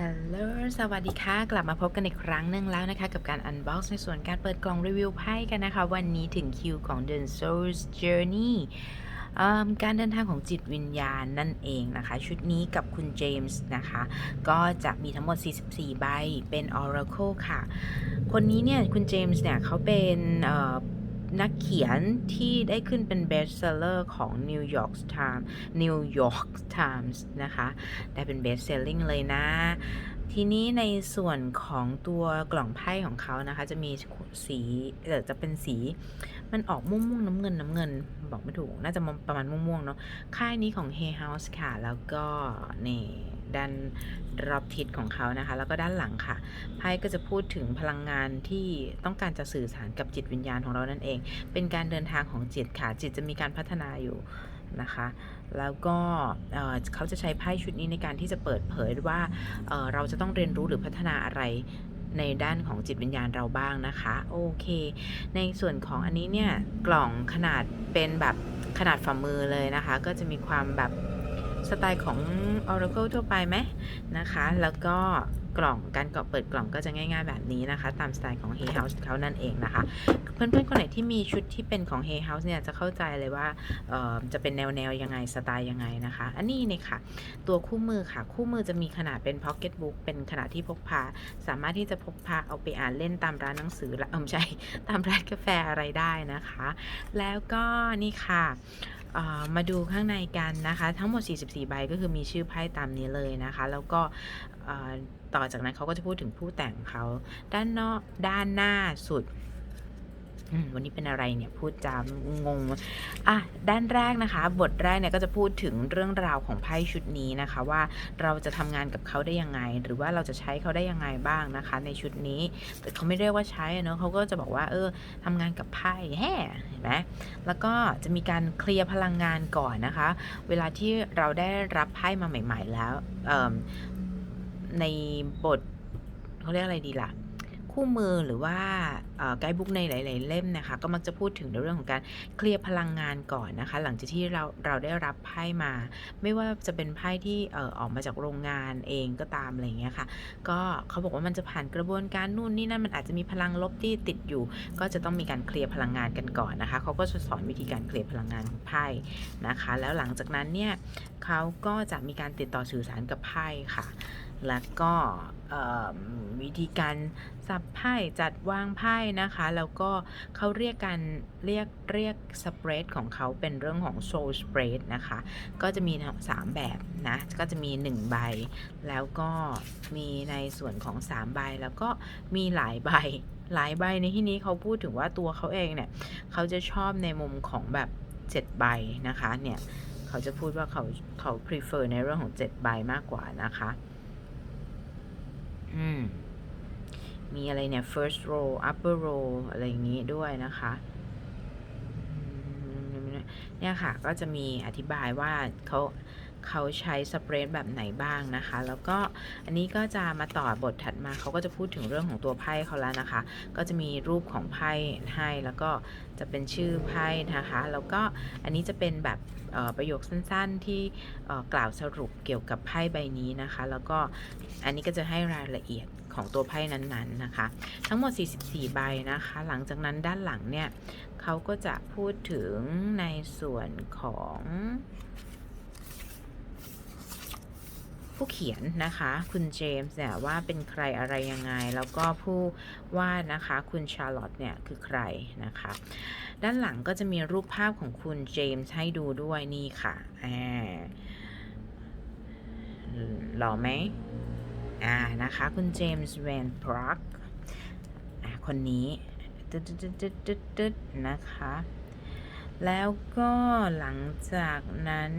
ฮัลโหล สวัสดีค่ะ กลับมาพบกันอีกครั้งหนึ่งแล้วนะคะ กับการ unbox ในส่วนการเปิดกล่องรีวิวไพ่กันนะคะ วันนี้ถึงคิวของ The Soul's Journey เอิ่มการเดินทางของจิตวิญญาณนั่นเองนะคะ ชุดนี้กับคุณเจมส์นะคะ ก็จะมีทั้งหมด 44 ใบ เป็น Oracle ค่ะ คนนี้เนี่ย คุณเจมส์เนี่ยเขาเป็น นักเขียนที่ได้ขึ้นเป็น best seller ของ New York Times New York Times นะคะ ได้เป็น best selling เลยนะ ทีนี้ในส่วนของตัวกล่องไพ่ของเขานะคะ จะมีสีเออจะเป็นสีมันออกม่วงๆน้ำเงินน้ำเงิน บอกไม่ถูก น่าจะประมาณม่วงๆเนาะค่ายนี้ของ Hay House ค่ะ แล้วก็นี่ ด้านรอบทิศของเขานะคะ แล้วก็ด้านหลังค่ะไพ่ก็จะพูดถึงพลังงานที่ต้องการจะสื่อสารกับจิตวิญญาณของเรานั่นเอง เป็นการเดินทางของจิตค่ะ จิตจะมีการพัฒนาอยู่นะคะ แล้วก็เอ่อเขาจะใช้ไพ่ชุดนี้ในการที่จะเปิดเผยว่าเเราจะต้องเรียนรู้หรือพัฒนาอะไรในด้านของจิตวิญญาณเราบ้างนะคะ โอเค ในส่วนของอันนี้เนี่ย กล่องขนาดเป็นแบบขนาดฝ่ามือเลยนะคะ ก็จะมีความแบบ สไตล์ของ Oracle ทั่วไปไหมนะคะ แล้วก็ กล่อง การเกาะเปิดกล่องก็จะง่าย ๆ แบบนี้นะคะ ตามสไตล์ของ Hay House เขานั่นเองนะคะ เพื่อนๆ คนไหนที่มีชุดที่เป็นของ Hay House เนี่ยจะเข้าใจเลยว่าจะเป็นแนวๆยังไงสไตล์ยังไงนะคะ อันนี้เนี่ยค่ะ ตัวคู่มือค่ะ คู่มือจะมีขนาดเป็น Pocket Book เป็นขนาดที่พกพา สามารถที่จะพกพาเอาไปอ่านเล่นตามร้านหนังสือละเออไม่ใช่ตามร้านกาแฟอะไรได้นะคะ แล้วก็นี่ค่ะมาดูข้างในกันนะคะ ทั้งหมด 44 ใบก็คือมีชื่อไพ่ตามนี้เลยนะคะ แล้วก็ ต่อจากนั้นเขาก็จะพูดถึงผู้แต่งเขาด้านนอกด้านหน้าสุดวันนี้เป็นอะไรเนี่ยพูดจางงอะด้านแรกนะคะ บทแรกเนี่ยก็จะพูดถึงเรื่องราวของไพ่ชุดนี้นะคะ ว่าเราจะทำงานกับเขาได้ยังไง หรือว่าเราจะใช้เขาได้ยังไงบ้างนะคะ ในชุดนี้ แต่เขาไม่เรียกว่าใช้เนอะเขาก็จะบอกว่า เออทำงานกับไพ่แฮ่เห็นไหมแล้วก็จะมีการเคลียร์พลังงานก่อนนะคะ เวลาที่เราได้รับไพ่มาใหม่ ๆ แล้วเอิ่ม ในบทเขาเรียกอะไรดีล่ะ คู่มือหรือว่าไกด์บุ๊กในหลาย ๆ เล่มนะคะ ก็มักจะพูดถึงในเรื่องของการเคลียร์พลังงานก่อนนะคะ หลังจากที่เราเราได้รับไพ่มา ไม่ว่าจะเป็นไพ่ที่ออกมาจากโรงงานเองก็ตามอะไรอย่างเงี้ยค่ะ ก็เขาบอกว่ามันจะผ่านกระบวนการนู่นนี่นั่นมันอาจจะมีพลังลบที่ติดอยู่ ก็จะต้องมีการเคลียร์พลังงานกันก่อนนะคะเขาก็จะสอนวิธีการเคลียร์พลังงานของไพ่นะคะ แล้วหลังจากนั้นเนี่ยเขาก็จะมีการติดต่อสื่อสารกับไพ่ค่ะ แล้วก็วิธีการสับไพ่จัดวางไพ่นะคะ แล้วก็เขาเรียกกันเรียกเรียกสเปรดของเขาเป็นเรื่องของโซลสเปรดนะคะ ก็จะมีทั้งสามแบบนะ ก็จะมี 1 ใบ แล้วก็มีในส่วนของ 3 ใบ แล้วก็มีหลายใบ หลายใบในที่นี้เขาพูดถึงว่าตัวเขาเองเนี่ย เขาจะชอบในมุมของแบบ7ใบนะคะเนี่ย เขาจะพูดว่าเขาเขา prefer ในเรื่องของ 7 ใบมากกว่านะคะ อืม มีอะไรเนี่ย first row upper row อะไรอย่างนี้ด้วยนะคะเนี่ยค่ะ ก็จะมีอธิบายว่าเขา เขาใช้สเปรดแบบไหนบ้างนะคะ แล้วก็อันนี้ก็จะมาต่อบทถัดมาเขาก็จะพูดถึงเรื่องของตัวไพ่เขาแล้วนะคะ ก็จะมีรูปของไพ่ให้แล้วก็จะเป็นชื่อไพ่นะคะ แล้วก็อันนี้จะเป็นแบบประโยคสั้นๆที่กล่าวสรุปเกี่ยวกับไพ่ใบนี้นะคะ แล้วก็อันนี้ก็จะให้รายละเอียดของตัวไพ่นั้นๆนะคะ ทั้งหมด 44 ใบนะคะ หลังจากนั้นด้านหลังเนี่ยเขาก็จะพูดถึงในส่วนของ ผู้เขียนนะคะ คุณเจมส์เนี่ยว่าเป็นใครอะไรยังไง แล้วก็ผู้วาดนะคะคุณชาร์ลอตเนี่ยคือใครนะคะ ด้านหลังก็จะมีรูปภาพของคุณเจมส์ให้ดูด้วยนี่ค่ะอ่าหล่อไหมอ่านะคะ คุณเจมส์แวนพรักอ่าคนนี้ตึ๊ดตึ๊ดตึ๊ดตึ๊ดตึ๊ดนะคะ แล้วก็หลังจากนั้น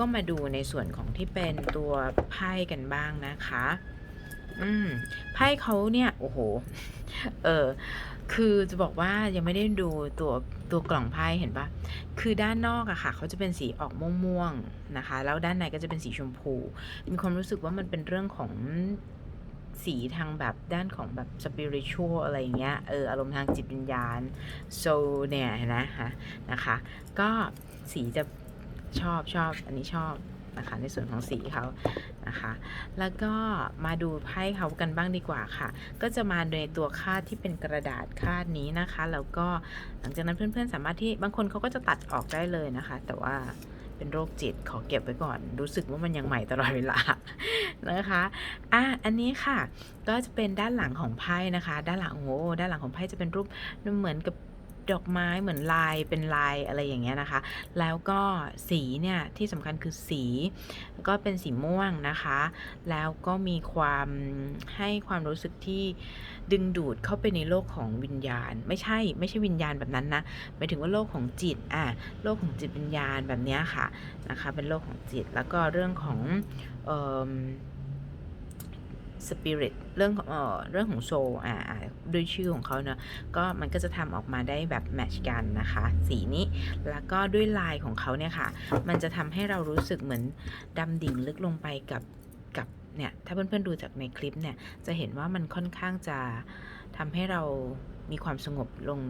ก็มาดูในส่วนของที่เป็นตัวไพ่กันบ้างนะคะ อืมไพ่เขาเนี่ย โอ้โห เออคือจะบอกว่ายังไม่ได้ดูตัวตัวกล่องไพ่เห็นปะคือด้านนอกอะค่ะเขาจะเป็นสีออกม่วงๆนะคะ แล้วด้านในก็จะเป็นสีชมพู มีความรู้สึกว่ามันเป็นเรื่องของสีทางแบบด้านของแบบสปิริตชัวอะไรอย่างเงี้ย เอออารมณ์ทางจิตวิญญาณ โซเนี่ยนะคะนะคะ ก็สีจะ ชอบชอบอันนี้ชอบนะคะในส่วนของสีเขานะคะ แล้วก็มาดูไพ่เขากันบ้างดีกว่าค่ะ ก็จะมาในตัวคาดที่เป็นกระดาษคาดนี้นะคะ แล้วก็หลังจากนั้นเพื่อนๆ สามารถที่บางคนเขาก็จะตัดออกได้เลยนะคะ แต่ว่าเป็นโรคจิตขอเก็บไว้ก่อน รู้สึกว่ามันยังใหม่ตลอดเวลานะคะอะอันนี้ค่ะ ก็จะเป็นด้านหลังของไพ่นะคะ ด้านหลังโอ้ด้านหลังของไพ่จะเป็นรูปเหมือนกับ ดอกไม้เหมือนลายเป็นลายอะไรอย่างเงี้ยนะคะ แล้วก็สีเนี่ยที่สำคัญคือสีก็เป็นสีม่วงนะคะ แล้วก็มีความให้ความรู้สึกที่ดึงดูดเข้าไปในโลกของวิญญาณ ไม่ใช่ไม่ใช่วิญญาณแบบนั้นนะหมายถึงว่าโลกของจิตอะโลกของจิตวิญญาณแบบเนี้ยค่ะนะคะ เป็นโลกของจิตแล้วก็เรื่องของเอ่อ สปิริตเรื่องของเออเรื่องของโซลอ่าด้วยชื่อของเขาเนอะก็มันก็จะทำออกมาได้แบบแมทช์กันนะคะ สีนี้แล้วก็ด้วยลายของเขาเนี่ยค่ะ มันจะทำให้เรารู้สึกเหมือนดำดิ่งลึกลงไปกับกับเนี่ยถ้าเพื่อนๆดูจากในคลิปเนี่ยจะเห็นว่ามันค่อนข้างจะทำให้เรามีความสงบลง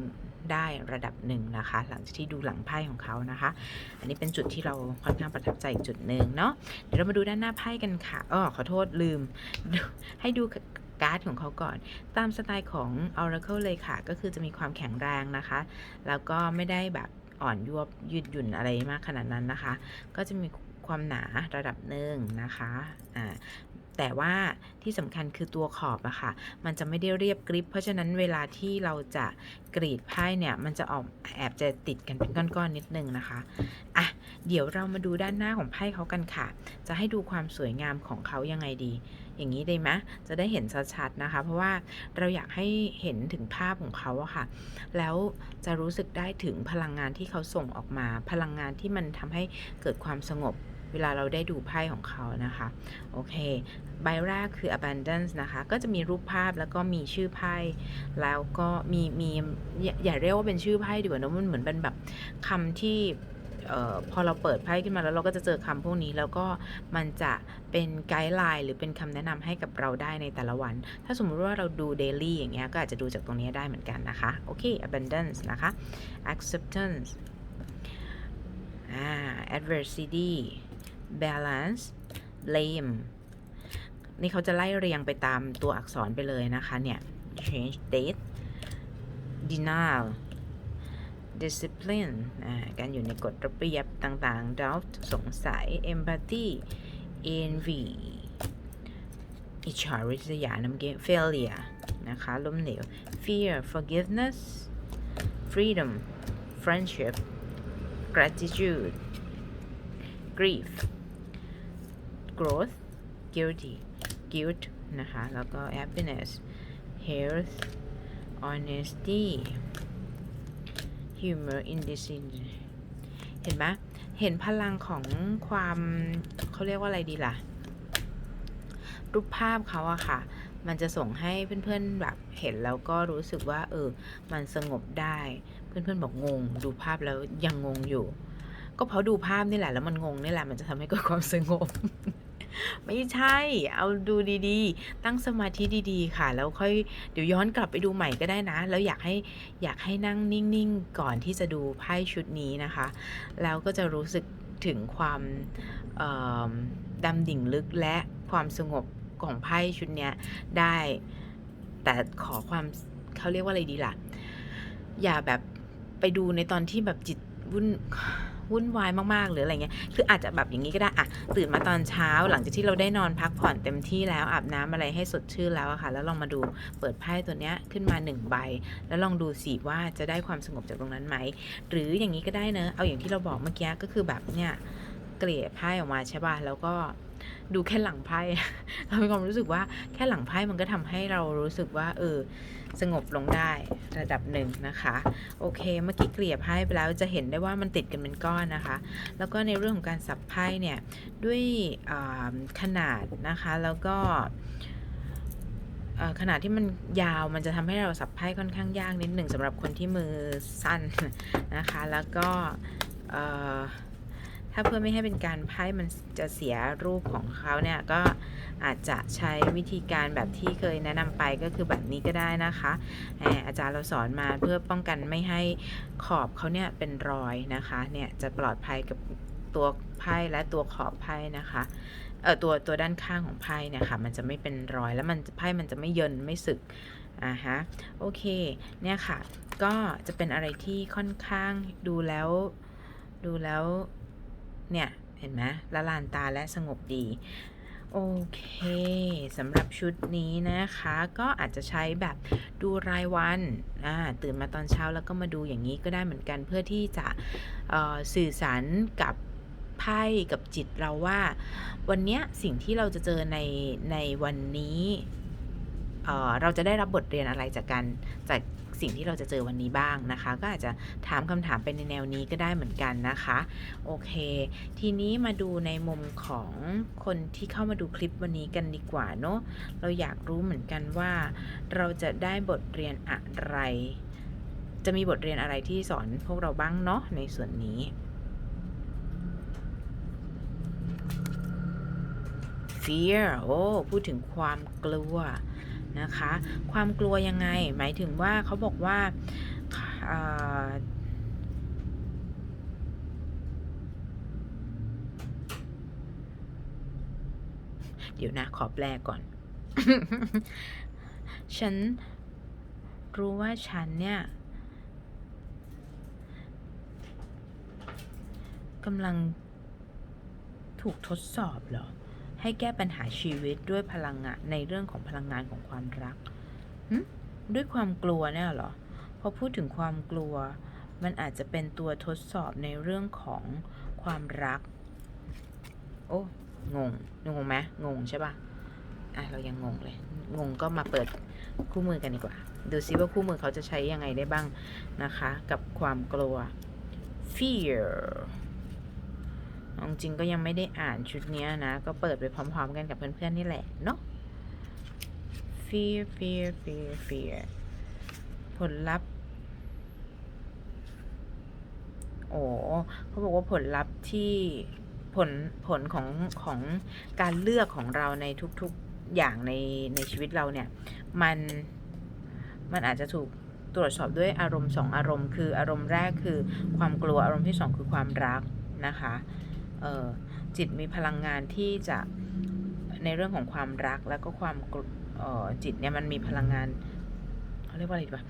ได้ระดับหนึ่งนะคะ หลังจากที่ดูหลังไพ่ของเขานะคะ อันนี้เป็นจุดที่เราค่อนข้างประทับใจอีกจุดหนึ่งเนาะเดี๋ยวเรามาดูด้านหน้าไพ่กันค่ะอ้อขอโทษลืม ให้ดูการ์ดของเขาก่อน ตามสไตล์ของ Oracle เลยค่ะ ก็คือจะมีความแข็งแรงนะคะ แล้วก็ไม่ได้แบบอ่อนยวบยืดหยุ่นอะไรมากขนาดนั้นนะคะ ก็จะมีความหนาระดับหนึ่งนะคะ อ่า แต่ว่าที่สำคัญคือตัวขอบอะค่ะ มันจะไม่ได้เรียบกริบ เพราะฉะนั้นเวลาที่เราจะกรีดไพ่เนี่ย มันจะออกแอบจะติดกันเป็นก้อนๆนิดนึงนะคะ อะ เดี๋ยวเรามาดูด้านหน้าของไพ่เขากันค่ะ จะให้ดูความสวยงามของเขายังไงดี อย่างนี้ได้ไหมจะได้เห็นชัดๆนะคะ เพราะว่าเราอยากให้เห็นถึงภาพของเขาอะค่ะ แล้วจะรู้สึกได้ถึงพลังงานที่เขาส่งออกมา พลังงานที่มันทำให้เกิดความสงบ เวลาเราได้ดูไพ่ของเขานะคะโอเคใบแรกคือ abundance นะคะก็จะมีรูปภาพแล้วก็มีชื่อไพ่แล้วก็มีมีอย่าเรียกว่าเป็นชื่อไพ่ดีกว่านะมันเหมือนเป็นแบบคำที่ออพอเราเปิดไพ่ขึ้นมาแล้วเราก็จะเจอคำพวกนี้แล้วก็มันจะเป็นไกด์ไลน์หรือเป็นคำแนะนำให้กับเราได้ในแต่ละวัน ถ้าสมมุติว่าเราดู daily อย่างเงี้ยก็อาจจะดูจากตรงนี้ได้เหมือนกันนะคะ โอเค abundance นะคะ acceptance อ่า adversity balance blame นี่เขาจะไล่เรียงไปตามตัวอักษรไปเลยนะคะ เนี่ย change date denial discipline การอยู่ในกฎระเบียบต่างๆ doubt สงสัย empathy envy อิจฉาริษยานำเกม failure นะคะ ล้มเหลว fear forgiveness freedom friendship gratitude grief growth guilty guilt นะคะ แล้วก็ happiness health honesty humor indecision เห็นไหมเห็นพลังของความเขาเรียกว่าอะไรดีล่ะ รูปภาพเขาอะค่ะ มันจะส่งให้เพื่อนๆแบบเห็นแล้วก็รู้สึกว่า เออ มันสงบได้ เพื่อนๆบอกงง ดูภาพแล้วยังงงอยู่ ก็เพราะดูภาพนี่แหละ แล้วมันงงนี่แหละ มันจะทำให้เกิดความสงบ ไม่ใช่ เอาดูดีๆ ตั้งสมาธิดี ๆ ค่ะ แล้วค่อยเดี๋ยวย้อนกลับไปดูใหม่ก็ได้นะ แล้วอยากให้อยากให้นั่งนิ่งๆ ก่อนที่จะดูไพ่ชุดนี้นะคะ แล้วก็จะรู้สึกถึงความดำดิ่งลึกและความสงบของไพ่ชุดเนี้ยได้ แต่ขอความเขาเรียกว่าอะไรดีล่ะ อย่าแบบไปดูในตอนที่แบบจิตวุ่น วุ่นวายมากๆหรืออะไรเงี้ยคืออาจจะแบบอย่างนี้ก็ได้อะตื่นมาตอนเช้า หลังจากที่เราได้นอนพักผ่อนเต็มที่แล้วอาบน้ำอะไรให้สดชื่นแล้วอะค่ะ แล้วลองมาดูเปิดไพ่ตัวเนี้ยขึ้นมาหนึ่งใบ แล้วลองดูสิว่าจะได้ความสงบจากตรงนั้นไหมหรืออย่างนี้ก็ได้เนอะเอาอย่างที่เราบอกเมื่อกี้ก็คือแบบเนี่ยเกลี่ยไพ่ออกมาใช่ป่ะแล้วก็ดูแค่หลังไพ่เรามีความรู้สึกว่าแค่หลังไพ่มันก็ทำให้เรารู้สึกว่า เออ สงบลงได้ระดับหนึ่งนะคะ โอเค เมื่อกี้เกลี่ยไพ่ไปแล้วจะเห็นได้ว่ามันติดกันเป็นก้อนนะคะ แล้วก็ในเรื่องของการสับไพ่เนี่ย ด้วยขนาดนะคะแล้วก็ขนาดที่มันยาวมันจะทำให้เราสับไพ่ค่อนข้างยากนิดหนึ่งสำหรับคนที่มือสั้นนะคะ แล้วก็ ถ้าเพื่อไม่ให้เป็นการไพ่มันจะเสียรูปของเขาเนี่ย ก็อาจจะใช้วิธีการแบบที่เคยแนะนำไปก็คือแบบนี้ก็ได้นะคะอาจารย์เราสอนมาเพื่อป้องกันไม่ให้ขอบเขาเนี่ยเป็นรอยนะคะเนี่ยจะปลอดภัยกับตัวไพ่และตัวขอบไพ่นะคะเออตัวตัวด้านข้างของไพ่เนี่ยค่ะมันจะไม่เป็นรอยแล้วมันไพ่มันจะไม่เยินไม่สึกอ่าฮะโอเคเนี่ยค่ะ ก็จะเป็นอะไรที่ค่อนข้างดูแล้วดูแล้ว เนี่ย เห็นไหมละลานตาและสงบดี โอเคสำหรับชุดนี้นะคะ ก็อาจจะใช้แบบดูรายวันตื่นมาตอนเช้าแล้วก็มาดูอย่างนี้ก็ได้เหมือนกันเพื่อที่จะสื่อสารกับไพ่กับจิตเราว่า วันนี้สิ่งที่เราจะเจอในในวันนี้เเราจะได้รับบทเรียนอะไรจากการจาก สิ่งที่เราจะเจอวันนี้บ้างนะคะ ก็อาจจะถามคำถามไปในแนวนี้ก็ได้เหมือนกันนะคะ โอเค ทีนี้มาดูในมุมของคนที่เข้ามาดูคลิปวันนี้กันดีกว่าเนาะเราอยากรู้เหมือนกันว่า เราจะได้บทเรียนอะไร จะมีบทเรียนอะไรที่สอนพวกเราบ้างเนาะในส่วนนี้ fear โอ้ พูดถึงความกลัว นะคะ ความกลัวยังไง หมายถึงว่าเขาบอกว่าเดี๋ยวนะ ขอแปลก่อน ฉันรู้ว่าฉันเนี่ยกำลังถูกทดสอบเหรอ ให้แก้ปัญหาชีวิตด้วยพลังงานในเรื่องของพลังงานของความรักด้วยความกลัวเนี่ยเหรอพอพูดถึงความกลัว มันอาจจะเป็นตัวทดสอบในเรื่องของความรัก โอ้งงงงไหมงงใช่ปะอะเรายังงงเลย งงก็มาเปิดคู่มือกันดีกว่า ดูซิว่าคู่มือเขาจะใช้ยังไงได้บ้างนะคะ กับความกลัว fear จริงก็ยังไม่ได้อ่านชุดนี้นะ ก็เปิดไปพร้อม ๆ กันกับเพื่อนๆนี่แหละเนาะ fear fear fear fear ผลลัพธ์ โอ้เขาบอกว่าผลลัพธ์ที่ผลผลของของการเลือกของเราในทุกๆอย่างในในชีวิตเราเนี่ย มันมันอาจจะถูกตรวจสอบด้วยอารมณ์สองอารมณ์ คืออารมณ์แรกคือความกลัวอารมณ์ที่สองคือความรักนะคะ จิตมีพลังงานที่จะในเรื่องของความรักแล้วก็ความกลัวจิตเนี่ยมันมีพลังงานเขาเรียกว่าอะไรดีวะ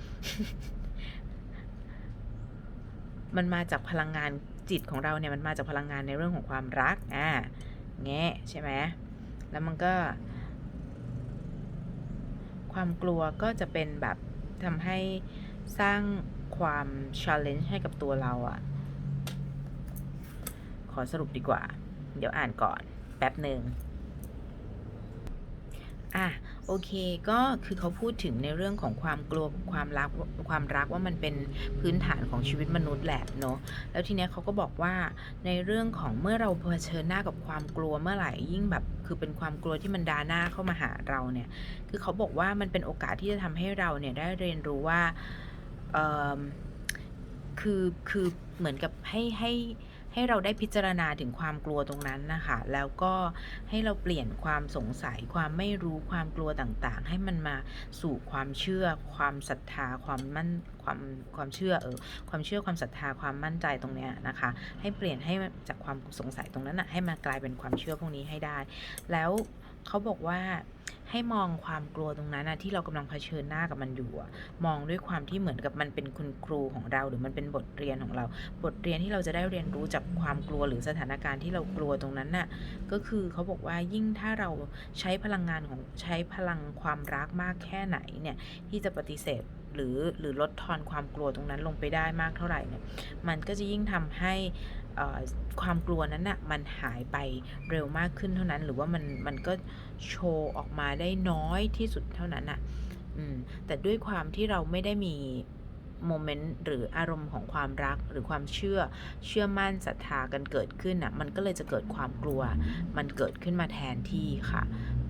มันมาจากพลังงานจิตของเราเนี่ยมันมาจากพลังงานในเรื่องของความรักอ่าแง่ใช่ไหมแล้วมันก็ ความกลัวก็จะเป็นแบบทำให้สร้างความ challenge ให้กับตัวเราอะ อสรุปดีกว่า เดี๋ยวอ่านก่อนแป๊บหนึ่งอะโอเคก็คือเขาพูดถึงในเรื่องของความกลัวความรักความรักว่ามันเป็นพื้นฐานของชีวิตมนุษย์แหละเนาะแล้วทีเนี้ยเขาก็บอกว่าในเรื่องของเมื่อเราเผชิญหน้ากับความกลัวเมื่อไหร่ยิ่งแบบ คือเป็นความกลัวที่มันดาหน้าเข้ามาหาเราเนี่ย คือเขาบอกว่ามันเป็นโอกาสที่จะทำให้เราเนี่ยได้เรียนรู้ว่าเออคือคือเหมือนกับให้ให้ใให้เราได้พิจารณาถึงความกลัวตรงนั้นนะคะ แล้วก็ให้เราเปลี่ยนความสงสัย ความไม่รู้ความกลัวต่างๆ ให้มันมาสู่ความเชื่อ ความศรัทธา ความมั่นความความเชื่อเออความเชื่อความศรัทธาความมั่นใจตรงเนี้ยนะคะ ให้เปลี่ยนให้จากความสงสัยตรงนั้นนะให้มากลายเป็นความเชื่อพวกนี้ให้ได้ แล้วเขาบอกว่า ให้มองความกลัวตรงนั้นนะที่เรากำลังเผชิญหน้ากับมันอยู่อะมองด้วยความที่เหมือนกับมันเป็นคุณครูของเรา หรือมันเป็นบทเรียนของเรา บทเรียนที่เราจะได้เรียนรู้จากความกลัวหรือสถานการณ์ที่เรากลัวตรงนั้นน่ะก็คือเขาบอกว่ายิ่งถ้าเราใช้พลังงานของใช้พลังความรักมากแค่ไหนเนี่ยที่จะปฏิเสธหรือหรือลดทอนความกลัวตรงนั้นลงไปได้มากเท่าไหร่เนี่ยมันก็จะยิ่งทำให้ ความกลัวนั้นน่ะมันหายไปเร็วมากขึ้นเท่านั้น หรือว่ามันมันก็โชว์ออกมาได้น้อยที่สุดเท่านั้นน่ะอืมแต่ด้วยความที่เราไม่ได้มีโมเมนต์หรืออารมณ์ของความรักหรือความเชื่อเชื่อมั่นศรัทธากันเกิดขึ้นน่ะมันก็เลยจะเกิดความกลัว มันเกิดขึ้นมาแทนที่ค่ะ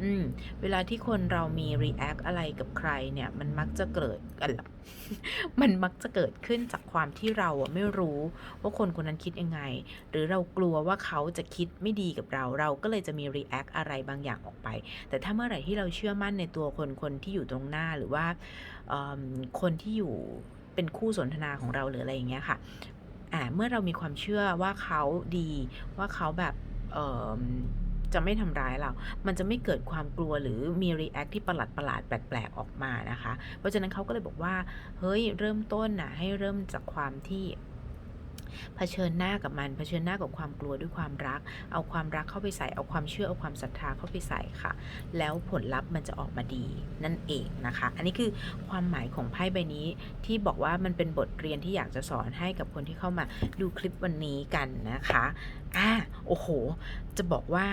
อืมเวลาที่คนเรามี react อะไรกับใครเนี่ย มันมักจะเกิดมันมักจะเกิดขึ้นจากความที่เราอะไม่รู้ว่าคนคนนั้นคิดยังไง หรือเรากลัวว่าเขาจะคิดไม่ดีกับเรา เราก็เลยจะมี react อะไรบางอย่างออกไป แต่ถ้าเมื่อไหร่ที่เราเชื่อมั่นในตัวคนคนที่อยู่ตรงหน้าหรือว่าคนที่อยู่เป็นคู่สนทนาของเราหรืออะไรอย่างเงี้ยค่ะอ่าเมื่อเรามีความเชื่อว่าเขาดีว่าเขาแบบ จะไม่ทำร้ายเรา มันจะไม่เกิดความกลัวหรือมีรีแอคที่ประหลาดประหลาดๆแปลกๆออกมานะคะ เพราะฉะนั้นเขาก็เลยบอกว่า เฮ้ย เริ่มต้นนะให้เริ่มจากความที่เผชิญหน้ากับมันเผชิญหน้ากับความกลัวด้วยความรัก เอาความรักเข้าไปใส่ เอาความเชื่อ เอาความศรัทธาเข้าไปใส่ค่ะ แล้วผลลัพธ์มันจะออกมาดีนั่นเองนะคะ อันนี้คือความหมายของไพ่ใบนี้ที่บอกว่ามันเป็นบทเรียนที่อยากจะสอนให้กับคนที่เข้ามาดูคลิปวันนี้กันนะคะ อ่า โอ้โห จะบอกว่า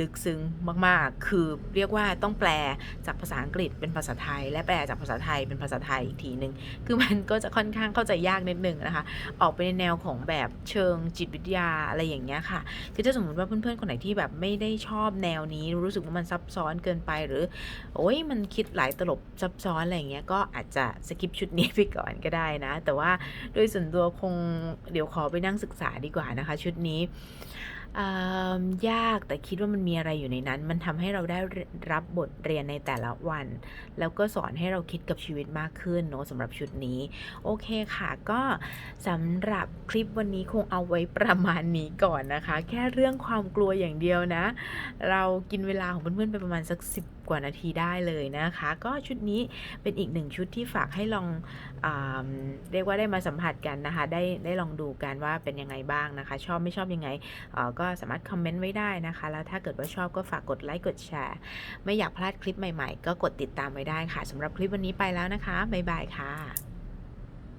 ลึกซึ้งมาก ๆ คือเรียกว่าต้องแปลจากภาษาอังกฤษเป็นภาษาไทย และแปลจากภาษาไทยเป็นภาษาไทยอีกทีหนึ่งคือมันก็จะค่อนข้างเข้าใจยากนิดนึงนะคะ ออกไปในแนวของแบบเชิงจิตวิทยาอะไรอย่างเงี้ยค่ะ คือถ้าสมมติว่าเพื่อนๆคนไหนที่แบบไม่ได้ชอบแนวนี้ รู้สึกว่ามันซับซ้อนเกินไปหรือ โอ้ยมันคิดหลายตลบซับซ้อนอะไรอย่างเงี้ยก็อาจจะสกิปชุดนี้ไปก่อนก็ได้นะ แต่ว่าโดยส่วนตัวคงเดี๋ยวขอไปนั่งศึกษาดีกว่านะคะ ชุดนี้ ยากแต่คิดว่ามันมีอะไรอยู่ในนั้น มันทำให้เราได้รับบทเรียนในแต่ละวัน แล้วก็สอนให้เราคิดกับชีวิตมากขึ้นเนาะสำหรับชุดนี้ โอเคค่ะก็สำหรับคลิปวันนี้คงเอาไว้ประมาณนี้ก่อนนะคะ แค่เรื่องความกลัวอย่างเดียวนะ เรากินเวลาของเพื่อนๆไปประมาณสักสิบ กว่านาทีได้เลยนะคะ ก็ชุดนี้เป็นอีกหนึ่งชุดที่ฝากให้ลองอเรียกว่าได้มาสัมผัสกันนะคะ ได้ได้ลองดูกันว่าเป็นยังไงบ้างนะคะ ชอบไม่ชอบยังไงก็สามารถคอมเมนต์ไว้ได้นะคะ แล้วถ้าเกิดว่าชอบก็ฝากกดไลค์กดแชร์ ไม่อยากพลาดคลิปใหม่ๆ ก็กดติดตามไว้ได้ค่ะสำหรับคลิปวันนี้ไปแล้วนะคะบ๊ายบายค่ะ